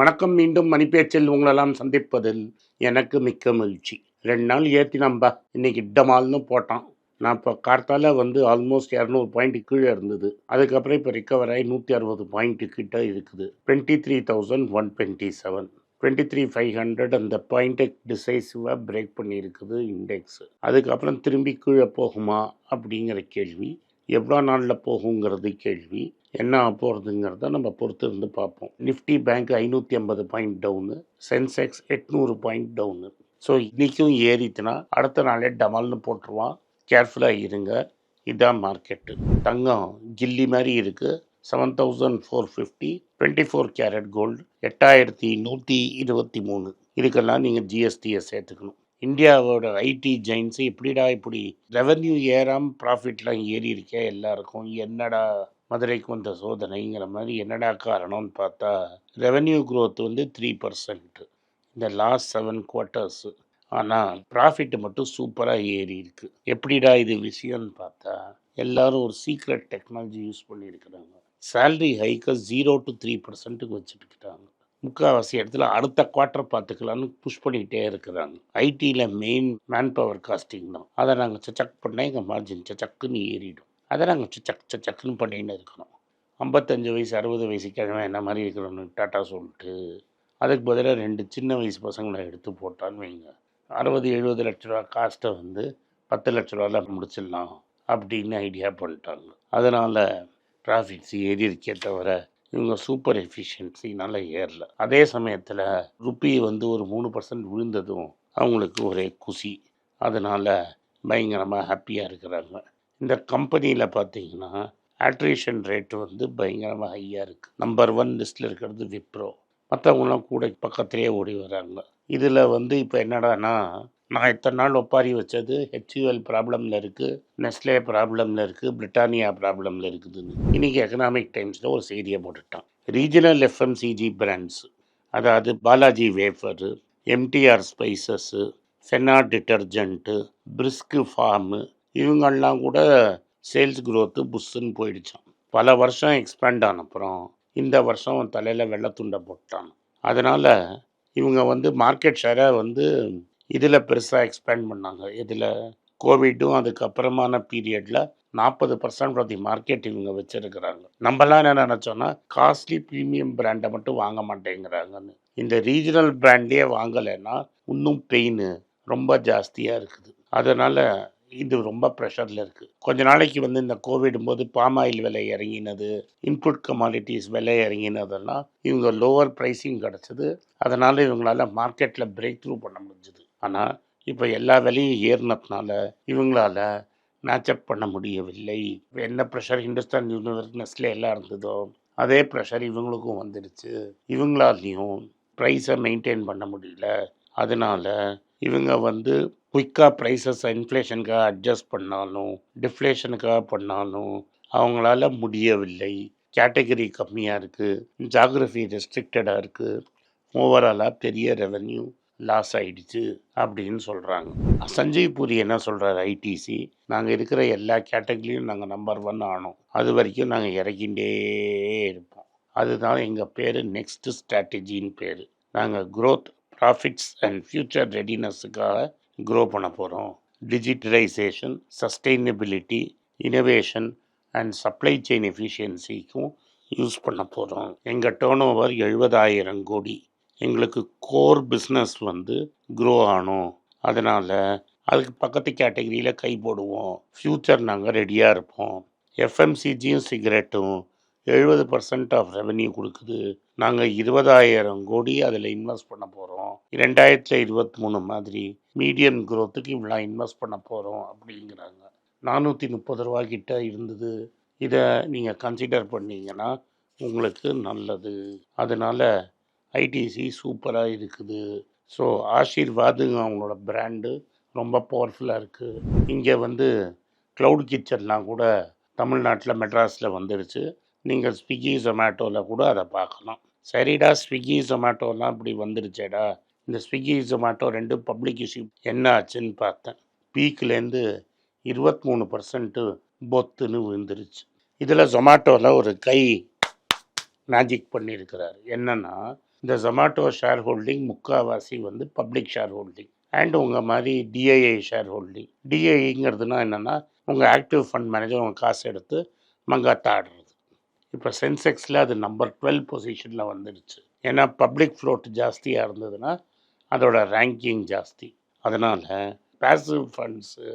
வணக்கம் மீண்டும் மணிப்பேச்சில் உங்களெல்லாம் சந்திப்பதில் எனக்கு மிக்க மகிழ்ச்சி. ரெண்டு நாள் ஏற்றி நம்ப. இன்னைக்கு டமால்னு போட்டான். நான் இப்போ கார்த்தால வந்து ஆல்மோஸ்ட் இரநூறு பாயிண்ட் கீழே இருந்தது. அதுக்கப்புறம் இப்போ ரிக்கவர் ஆகி நூற்றி அறுபது பாயிண்ட் கிட்ட இருக்குது. Twenty three thousand one twenty seven twenty three five hundred அந்த பாயிண்ட்டை டிசைசிவாக பிரேக் பண்ணியிருக்குது இண்டெக்ஸ் அதுக்கப்புறம் திரும்பி கீழே போகுமா அப்படிங்கிற கேள்வி. எவ்வளோ நாளில் போகுங்கிறது கேள்வி. என்ன ஆக போகிறதுங்கிறத நம்ம பொறுத்து இருந்து பார்ப்போம். நிஃப்டி பேங்க் ஐநூற்றி ஐம்பது பாயிண்ட் டவுனு சென்செக்ஸ் எட்நூறு பாயிண்ட் டவுனு. ஸோ இன்றைக்கும் ஏறித்துனா அடுத்த நாளே டமால்னு போட்டுருவான். கேர்ஃபுல்லாக இருங்க. இதான் மார்க்கெட்டு. தங்கம் கில்லி மாதிரி இருக்குது seven thousand four fifty twenty four carat gold எட்டாயிரத்தி நூற்றி இருபத்தி மூணு. இதுக்கெல்லாம் நீங்கள் ஜிஎஸ்டியை சேர்த்துக்கணும். இந்தியாவோட ஐடி ஜெயின்ஸு இப்படிடா இப்படி ரெவன்யூ ஏறாமல் ப்ராஃபிட்லாம் ஏறி இருக்கே எல்லாருக்கும்? என்னடா மதுரைக்கு வந்த சோதனைங்கிற மாதிரி என்னடா காரணம்னு பார்த்தா ரெவன்யூ க்ரோத் வந்து த்ரீ பர்சன்ட்டு இந்த லாஸ்ட் செவன் குவார்ட்டர்ஸு ஆனால் ப்ராஃபிட் மட்டும் சூப்பராக ஏறி இருக்குது எப்படிடா இது விஷயம்னு பார்த்தா எல்லாரும் ஒரு சீக்ரெட் டெக்னாலஜி யூஸ் பண்ணியிருக்கிறாங்க. சேல்ரி ஹைக்கை ஜீரோ டு த்ரீ பர்சன்ட்டுக்கு வச்சுட்டுக்கிட்டாங்க முக்கால்வாசி இடத்துல அடுத்த குவார்ட்டர் பார்த்துக்கலான்னு புஷ் பண்ணிகிட்டே இருக்கிறாங்க. ஐடியில் மெயின் மேன் பவர் காஸ்டிங் தான். அதை நாங்கள் செச்சக் பண்ணால் எங்கள் மார்ஜின் சச்சக்குன்னு ஏறிடும். அதை நாங்கள் சக் சக்குன்னு பண்ணின்னு இருக்கணும். ஐம்பத்தஞ்சு வயசு அறுபது வயசு கிழமை என்ன மாதிரி இருக்கிறோன்னு டாட்டா சொல்லிட்டு அதுக்கு பதிலாக ரெண்டு சின்ன வயசு பசங்களை எடுத்து போட்டான்னு வைங்க. அறுபது எழுபது லட்ச ரூபா காஸ்ட்டை வந்து பத்து லட்ச ரூபாவில் முடிச்சிடலாம் அப்படின்னு ஐடியா பண்ணிட்டாங்க. அதனால் ப்ராஃபிட்ஸ் ஏறி இருக்கே தவிர இவங்க சூப்பர் எஃபிஷியன்சினால ஏறல. அதே சமயத்தில் ருப்பி வந்து ஒரு மூணு பர்சன்ட் விழுந்ததும் அவங்களுக்கு ஒரே குஷி அதனால் பயங்கரமாக ஹாப்பியாக இருக்கிறாங்க. இந்த கம்பெனியில் பார்த்தீங்கன்னா ஆட்ரிஷன் ரேட் வந்து பயங்கரமாக ஹையாக இருக்குது நம்பர் ஒன் லிஸ்ட்டில் இருக்கிறது விப்ரோ மற்றவங்களாம் கூட பக்கத்துலேயே ஓடி வராங்க. இதில் வந்து இப்போ என்னடான்னா நான் இத்தனை நாள் ஒப்பாரி வச்சது ஹெச்யூஎல் ப்ராப்ளமில் இருக்குது நெஸ்லே ப்ராப்ளமில் இருக்குது பிரிட்டானியா ப்ராப்ளமில் இருக்குதுன்னு. இன்றைக்கி எக்கனாமிக் டைம்ஸில் ஒரு செய்தியை போட்டுட்டான். ரீஜனல் எஃப்எம்சிஜி பிராண்ட்ஸ் அதாவது பாலாஜி வேஃபரு எம்டிஆர் ஸ்பைசஸ்ஸு சென்னா டிட்டர்ஜென்ட்டு பிரிஸ்கு ஃபார்மு இவங்கெல்லாம் கூட சேல்ஸ் க்ரோத்து புஷ்ஷுன்னு போயிடுச்சான் பல வருஷம் எக்ஸ்பேண்ட் ஆன அப்புறம் இந்த வருஷம் தலையில் வெள்ளத்துண்டை போட்டான். அதனால் இவங்க வந்து மார்க்கெட் ஷேரை வந்து இதில் பெருசாக எக்ஸ்பேண்ட் பண்ணாங்க. இதில் கோவிட்டும் அதுக்கப்புறமான பீரியடில் நாற்பது பர்சன்ட் ஆஃப் தி மார்க்கெட் இவங்க வச்சுருக்கிறாங்க. நம்மலாம் என்ன நினச்சோன்னா காஸ்ட்லி ப்ரீமியம் பிராண்டை மட்டும் வாங்க மாட்டேங்கிறாங்கன்னு. இந்த ரீஜனல் பிராண்டே வாங்கலைன்னா இன்னும் பெயின் ரொம்ப ஜாஸ்தியாக இருக்குது. அதனால் இது ரொம்ப ப்ரெஷரில் இருக்குது கொஞ்ச நாளைக்கு வந்து இந்த கோவிட் போது பாம் ஆயில் விலை இறங்கினது இன்புட் கமாடிட்டிஸ் விலை இறங்கினதெல்லாம் இவங்க லோவர் ப்ரைஸிங் கிடச்சிது. அதனால் இவங்களால மார்க்கெட்டில் பிரேக் த்ரூ பண்ண முடிஞ்சுது. ஆனால் இப்போ எல்லா விலையும் ஏறினதுனால இவங்களால மேட்சப் பண்ண முடியவில்லை. என்ன ப்ரெஷர் ஹிந்துஸ்தான் யூனிவர்ஸ் எல்லாம் இருந்ததோ அதே ப்ரெஷர் இவங்களுக்கும் வந்துடுச்சு. இவங்களாலையும் ப்ரைஸை மெயின்டைன் பண்ண முடியல. அதனால் இவங்க வந்து குயிக்காக ப்ரைஸஸ் இன்ஃப்ளேஷனுக்காக அட்ஜஸ்ட் பண்ணாலும் டிஃப்ளேஷனுக்காக பண்ணாலும் அவங்களால முடியவில்லை. கேட்டகரி கம்மியாக இருக்குது ஜாகிரஃபி ரெஸ்ட்ரிக்டடாக இருக்குது ஓவராலாக பெரிய ரெவென்யூ லாஸ் ஆகிடுச்சு அப்படின்னு சொல்கிறாங்க சஞ்சய் பூரி என்ன சொல்கிறார் ஐடிசி நாங்கள் இருக்கிற எல்லா கேட்டகரியும் நாங்கள் நம்பர் ஒன் ஆனோம். அது வரைக்கும் நாங்கள் இறக்கிண்டே இருப்போம். அதுதான் எங்கள் பேர் நெக்ஸ்ட் ஸ்ட்ராட்டஜின்னு பேர். நாங்கள் க்ரோத் ப்ராஃபிட்ஸ் அண்ட் ஃப்யூச்சர் ரெடினஸுக்காக க்ரோ பண்ண போகிறோம் digitalisation sustainability innovation and supply chain எஃபிஷியன்சிக்கும் use பண்ண போகிறோம் எங்கள் டேர்ன் ஓவர் எழுபதாயிரம் கோடி. எங்களுக்கு கோர் பிஸ்னஸ் வந்து க்ரோ ஆகணும். அதனால் அதுக்கு பக்கத்து கேட்டகரியில் கை போடுவோம். ஃப்யூச்சர் நாங்கள் ரெடியாக இருப்போம். எஃப்எம்சிஜியும் சிகரெட்டும் எழுபது பர்சன்ட் ஆஃப் ரெவன்யூ கொடுக்குது. நாங்கள் இருபதாயிரம் கோடி அதில் இன்வெஸ்ட் பண்ண போகிறோம் ரெண்டாயிரத்தில் இருபத்தி மூணு மாதிரி மீடியம் க்ரோத்துக்கு இவ்வளோ இன்வெஸ்ட் பண்ண போகிறோம் அப்படிங்கிறாங்க. நானூற்றி முப்பது ரூபா கிட்ட இருந்தது. இதை நீங்கள் கன்சிடர் பண்ணிங்கன்னா உங்களுக்கு நல்லது. அதனால் ஐடிசி சூப்பராக இருக்குது. ஸோ ஆஷீர்வாதுங்க அவங்களோட பிராண்டு ரொம்ப பவர்ஃபுல்லாக இருக்குது இங்கே வந்து க்ளவுட் கிச்சன்லாம் கூட தமிழ்நாட்டில் மெட்ராஸில் வந்துடுச்சு நீங்கள் ஸ்விக்கி ஜொமேட்டோவில் கூட அதை பார்க்கலாம். சரிடா ஸ்விக்கி ஜொமேட்டோலாம் இப்படி வந்துடுச்சேடா இந்த ஸ்விக்கி ஜொமேட்டோ ரெண்டு பப்ளிக் இஷ்யூ என்ன ஆச்சுன்னு பார்த்தேன். பீக்லேருந்து இருபத்தி மூணு பர்சன்ட்டு பொத்துன்னு விழுந்துருச்சு. இதில் ஜொமேட்டோவில் ஒரு கை மேஜிக் பண்ணியிருக்கிறாரு. என்னென்னா இந்த ஜொமேட்டோ ஷேர் ஹோல்டிங் முக்கால்வாசி வந்து பப்ளிக் ஷேர் ஹோல்டிங் அண்ட் உங்கள் மாதிரி டிஐஐ ஷேர் ஹோல்டிங் டிஐங்கிறதுனா என்னென்னா உங்கள் ஆக்டிவ் ஃபண்ட் மேனேஜர் உங்கள் காசு எடுத்து மங்காத்தா ஆடுறது இப்போ சென்செக்ஸில் அது நம்பர் டுவெல் பொசிஷனில் வந்துடுச்சு. ஏன்னா பப்ளிக் ஃப்ளோட் ஜாஸ்தியாக இருந்ததுன்னா அதோட ரேங்கிங் ஜாஸ்தி. அதனால் பேசிவ் ஃபண்ட்ஸு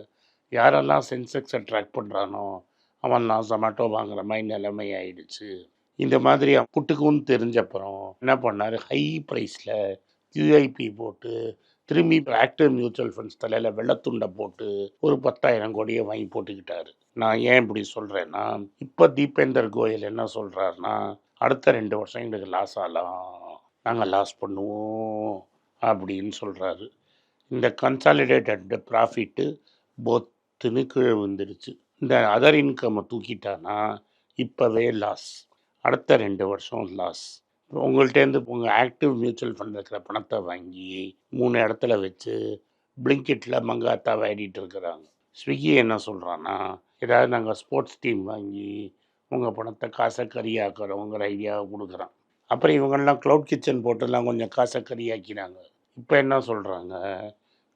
யாரெல்லாம் சென்செக்ஸை ட்ராக் பண்ணுறானோ அவன்லாம் ஜொமேட்டோ வாங்குற மாதிரி நிலைமை ஆயிடுச்சு இந்த மாதிரி புட்டுக்குன்னு தெரிஞ்சப்புறம் என்ன பண்ணார்? ஹை ப்ரைஸில் கியூஐபி போட்டு திரும்பி ஆக்டிவ் மியூச்சுவல் ஃபண்ட்ஸ் தலையில் வெள்ளத்துண்டை போட்டு ஒரு பத்தாயிரம் கோடியை வாங்கி போட்டுக்கிட்டாரு. நான் ஏன் இப்படி சொல்கிறேன்னா இப்போ தீபேந்தர் கோயல் என்ன சொல்கிறாருன்னா அடுத்த ரெண்டு வருஷம் எங்களுக்கு லாஸ் ஆகலாம் நாங்கள் லாஸ் பண்ணுவோம் அப்படின்னு சொல்கிறாரு இந்த கன்சாலிடேட்டட் ப்ராஃபிட்டு பொத்துன்னு கீழே விழுந்துடுச்சு இந்த அதர் இன்கம்மை தூக்கிட்டானா இப்போவே லாஸ் அடுத்த ரெண்டு வருஷம் லாஸ் உங்கள்கிட்டேருந்து உங்கள் ஆக்டிவ் மியூச்சுவல் ஃபண்டில் இருக்கிற பணத்தை வாங்கி மூணு இடத்துல வச்சு பிளிங்கிட்டில் மங்காத்தா ஆடிட்டு இருக்கிறாங்க. ஸ்விக்கி என்ன சொல்கிறான்னா ஏதாவது நாங்கள் ஸ்போர்ட்ஸ் டீம் வாங்கி உங்கள் பணத்தை காசை கறியாக்குறோங்கிற ஐடியாவை கொடுக்குறான். அப்புறம் இவங்கெல்லாம் க்ளவுட் கிச்சன் போட்டுலாம் கொஞ்சம் காசை கறியாக்கினாங்க இப்போ என்ன சொல்கிறாங்க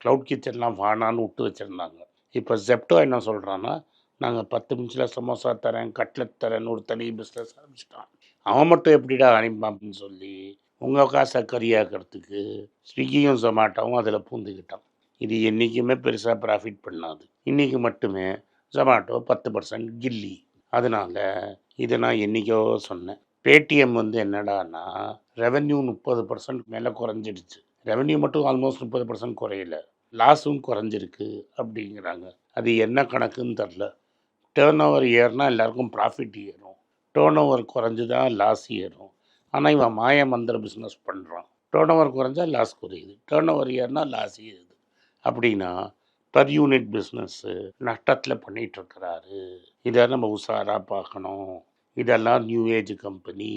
க்ளவுட் கிச்சன்லாம் வானான்னு விட்டு வச்சுருந்தாங்க. இப்போ ஜெப்டோ என்ன சொல்கிறான்னா நாங்கள் பத்து நிமிஷத்தில் சமோசா தரேன் கட்லெட் தரேன்னு ஒரு தனி பிஸ்னஸ் ஆரம்பிச்சிட்டான். அவன் மட்டும் எப்படிடா அனுப்பான்னு அப்படின்னு சொல்லி உங்கள் காசை கறியாக்கிறதுக்கு ஸ்விக்கியும் ஜொமாட்டோவும் அதில் பூந்துக்கிட்டான். இது என்றைக்குமே பெருசாக ப்ராஃபிட் பண்ணாது. இன்றைக்கி மட்டுமே ஜொமாட்டோ பத்து பர்சன்ட் கில்லி. அதனால் இதை நான் என்றைக்கோ சொன்னேன். பேடிஎம் வந்து என்னடான்னா ரெவென்யூ முப்பது பர்சன்ட் மேலே குறைஞ்சிடுச்சு. ரெவென்யூ மட்டும் ஆல்மோஸ்ட் முப்பது பர்சன்ட் குறையல. லாஸும் குறைஞ்சிருக்கு அப்படிங்கிறாங்க. அது என்ன கணக்குன்னு தெரில டேர்ன் ஓவர் இயர்னால் எல்லாருக்கும் ப்ராஃபிட் இயர் டேர்ன் ஓவர் குறைஞ்சு தான் லாஸ் ஏறும். ஆனால் இவன் மாய மந்திர பிஸ்னஸ் பண்ணுறான் டேர்ன் ஓவர் குறைஞ்சா லாஸ் குறையுது. டேர்ன் ஓவர் ஏறுனா லாஸ் ஏறுது. அப்படின்னா பர் யூனிட் பிஸ்னஸ்ஸு நஷ்டத்தில் பண்ணிகிட்ருக்கிறாரு இதை நம்ம உஷாராக பார்க்கணும். இதெல்லாம் நியூ ஏஜ் கம்பெனி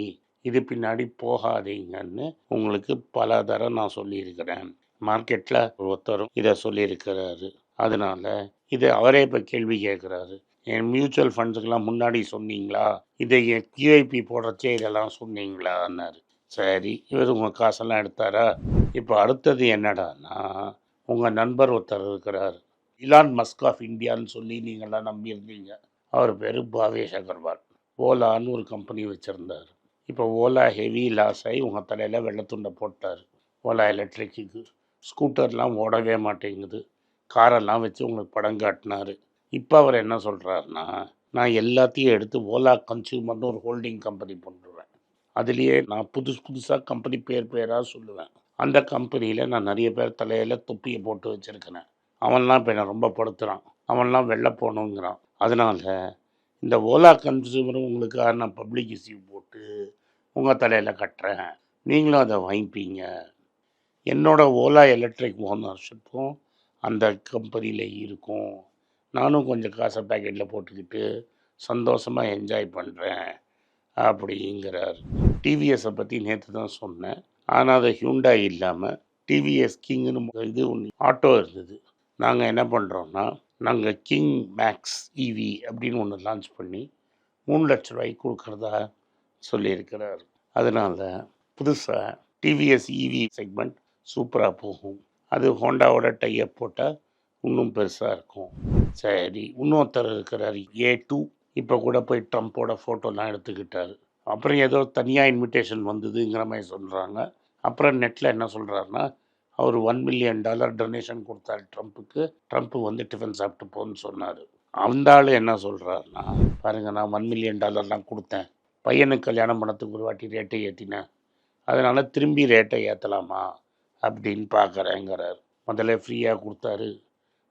இது பின்னாடி போகாதீங்கன்னு உங்களுக்கு பல தரம் நான் சொல்லியிருக்கிறேன். மார்க்கெட்டில் ஒருத்தரும் இதை சொல்லியிருக்கிறாரு. அதனால் இதை அவரே இப்போ கேள்வி கேட்குறாரு என் மியூச்சுவல் ஃபண்ட்ஸுக்கெல்லாம் முன்னாடி சொன்னீங்களா? இதை என் கியூஐபி போடுறச்சே இதெல்லாம் சொன்னீங்களான்னாரு. சரி இவர் உங்கள் காசெல்லாம் எடுத்தாரா? இப்போ அடுத்தது என்னடான்னா உங்கள் நண்பர் ஒருத்தர் இருக்கிறார். இலான் மஸ்க் ஆஃப் இந்தியான்னு சொல்லி நீங்கள்லாம் நம்பியிருந்தீங்க. அவர் பேர் பாவேஷ் அகர்வால். ஓலான்னு ஒரு கம்பெனி வச்சுருந்தார். இப்போ ஓலா ஹெவி லாஸ் ஆகி உங்கள் தலையில் வெள்ளத்துண்டை போட்டார். ஓலா எலக்ட்ரிக்கு ஸ்கூட்டர்லாம் ஓடவே மாட்டேங்குது. காரெல்லாம் வச்சு உங்களுக்கு படம் காட்டினார். இப்போ அவர் என்ன சொல்கிறாருன்னா நான் எல்லாத்தையும் எடுத்து ஓலா கன்சியூமர்னு ஒரு ஹோல்டிங் கம்பெனி பண்ணுறேன் அதுலேயே நான் புதுசு புதுசாக கம்பெனி பேர் பேராக சொல்லுவேன். அந்த கம்பெனியில் நான் நிறைய பேர் தலையில் தொப்பியை போட்டு வச்சுருக்கிறேன். அவன்லாம் இப்போ என்னை ரொம்ப படுத்துகிறான் அவன்லாம் வெளில போகணுங்கிறான். அதனால் இந்த ஓலா கன்சியூமர் உங்களுக்காக நான் பப்ளிக் இஸ்யூ போட்டு உங்கள் தலையில் கட்டுறேன். நீங்களும் அதை வாங்கிப்பீங்க. என்னோட ஓலா எலக்ட்ரிக் ஓனர்ஷிப்பும் அந்த கம்பெனியில் இருக்கும். நானும் கொஞ்சம் காசை பேக்கெட்டில் போட்டுக்கிட்டு சந்தோஷமாக என்ஜாய் பண்ணுறேன் அப்படிங்கிறார். டிவிஎஸை பற்றி நேற்று தான் சொன்னேன். ஆனால் அது ஹியூண்டா இல்லாமல் டிவிஎஸ் கிங்னு இது ஒன்று ஆட்டோ இருந்தது. நாங்கள் என்ன பண்ணுறோன்னா நாங்கள் கிங் மேக்ஸ் இவி அப்படின்னு ஒன்று லான்ச் பண்ணி மூணு லட்ச ரூபாய்க்கு கொடுக்குறதா சொல்லியிருக்கிறார். அதனால் புதுசாக டிவிஎஸ் இவி செக்மெண்ட் சூப்பராக போகும். அது ஹோண்டாவோட டைப் போட்டால் இன்னும் பெருசாக இருக்கும். சரி இன்னொருத்தர் இருக்கிறார். A two. இப்போ கூட போய் ட்ரம்ப்போட ஃபோட்டோலாம் எடுத்துக்கிட்டார். அப்புறம் ஏதோ தனியாக இன்விடேஷன் வந்ததுங்கிற மாதிரி சொல்கிறாங்க அப்புறம் நெட்டில் என்ன சொல்கிறாருன்னா அவர் ஒன் மில்லியன் டாலர் டொனேஷன் கொடுத்தாரு ட்ரம்ப்புக்கு. ட்ரம்ப் வந்து டிஃபன் சாப்பிட்டு போன்னு சொன்னார். அந்த ஆள் என்ன சொல்கிறாருன்னா பாருங்கள் நான் ஒன் மில்லியன் டாலர்லாம் கொடுத்தேன். பையனுக்கு கல்யாணம் பண்ணத்துக்கு ஒரு வாட்டி ரேட்டை ஏற்றினேன் அதனால் திரும்பி ரேட்டை ஏற்றலாமா அப்படின்னு பார்க்குறேங்கிறார் முதல்ல ஃப்ரீயாக கொடுத்தாரு.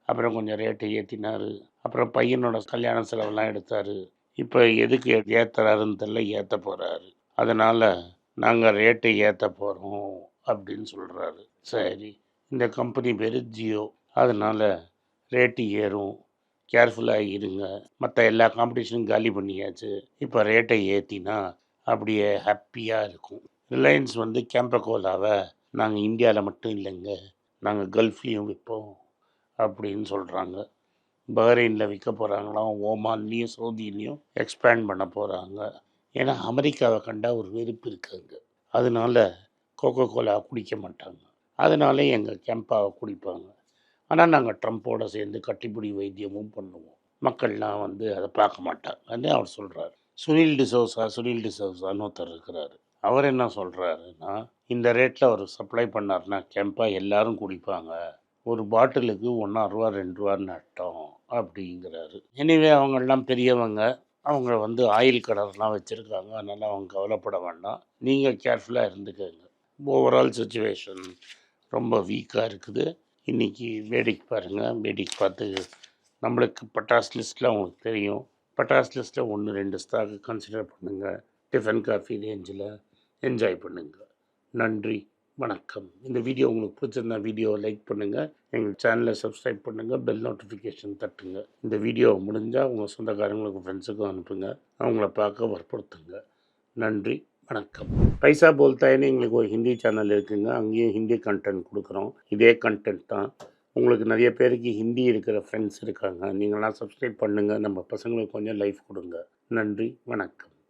அப்புறம் கொஞ்சம் ரேட்டை ஏற்றினார் அப்புறம் பையனோட கல்யாண செலவெல்லாம் எடுத்தார். இப்போ எதுக்கு ஏற்றுறாருன்னு தெரில ஏற்ற போகிறாரு அதனால் நாங்கள் ரேட்டை ஏற்ற போகிறோம் அப்படின்னு சொல்கிறாரு சரி இந்த கம்பெனி பேர் ஜியோ. அதனால் ரேட்டு ஏறும். கேர்ஃபுல்லாக இருங்க. மற்ற எல்லா காம்படிஷனும் காலி பண்ணியாச்சு. இப்போ ரேட்டை ஏற்றினா அப்படியே ஹாப்பியாக இருக்கும். ரிலையன்ஸ் வந்து கேம்பகோலாவை நாங்கள் இந்தியாவில் மட்டும் இல்லைங்க. நாங்கள் கல்ஃப்லேயும் விற்போம் அப்படின்னு சொல்கிறாங்க பஹ்ரைனில் விற்க போகிறாங்களாம் ஓமான்லேயும் சவுதியிலையும் எக்ஸ்பேண்ட் பண்ண போகிறாங்க ஏன்னா அமெரிக்காவை கண்டால் ஒரு வெறுப்பு இருக்காங்க அதனால கோகோ கோலா குடிக்க மாட்டாங்க. அதனால எங்கள் கெம்பாவை குடிப்பாங்க. ஆனால் நாங்கள் ட்ரம்ப்போடு சேர்ந்து கட்டிப்பிடி வைத்தியமும் பண்ணுவோம். மக்கள்லாம் வந்து அதை பார்க்க மாட்டாங்கன்னு அவர் சொல்கிறார் சுனில் டிசோசா சுனில் டிசோசான்னு ஒருத்தர் இருக்கிறாரு. அவர் என்ன சொல்கிறாருன்னா இந்த ரேட்டில் அவர் சப்ளை பண்ணார்னா கெம்பா எல்லாரும் குடிப்பாங்க. ஒரு பாட்டிலுக்கு ஒன்றா ரூபா ரெண்டு ரூபா நட்டம் அப்படிங்கிறாரு. எனிவே அவங்கெல்லாம் பெரியவங்க. அவங்க வந்து ஆயில் கடர்லாம் வச்சுருக்காங்க. அதனால் அவங்க கவலைப்பட வேண்டாம். நீங்கள் கேர்ஃபுல்லாக இருந்துக்கோங்க. ஓவரால் சுச்சுவேஷன் ரொம்ப வீக்காக இருக்குது. இன்றைக்கி வேடிக்கை பாருங்கள் வேடிக்கை பார்த்து நம்மளுக்கு பட்டாஸ் லிஸ்ட்டில் அவங்களுக்கு தெரியும். பட்டாஸ் லிஸ்ட்டில் ஒன்று ரெண்டு ஸ்டாக்கு கன்சிடர் பண்ணுங்கள் டிஃபன் காஃபி ரேஞ்சில் என்ஜாய் பண்ணுங்கள் நன்றி. வணக்கம். இந்த வீடியோ உங்களுக்கு பிடிச்சிருந்தா வீடியோவை லைக் பண்ணுங்கள் எங்கள் சேனலை சப்ஸ்கிரைப் பண்ணுங்கள் பெல் நோட்டிஃபிகேஷன் தட்டுங்க. இந்த வீடியோ முடிஞ்சால் உங்கள் சொந்தக்காரங்களுக்கு ஃப்ரெண்ட்ஸுக்கும் அனுப்புங்க. அவங்கள பார்க்க வற்புறுத்துங்க. நன்றி. வணக்கம். பைசா போல்தாயின்னு எங்களுக்கு ஒரு ஹிந்தி சேனல் இருக்குங்க. அங்கேயும் ஹிந்தி கண்டென்ட் கொடுக்குறோம். இதே கண்டென்ட் தான். உங்களுக்கு நிறைய பேருக்கு ஹிந்தி இருக்கிற ஃப்ரெண்ட்ஸ் இருக்காங்க. நீங்களாம் சப்ஸ்கிரைப் பண்ணுங்கள் நம்ம பசங்களுக்கு கொஞ்சம் லைஃப் கொடுங்க. நன்றி. வணக்கம்.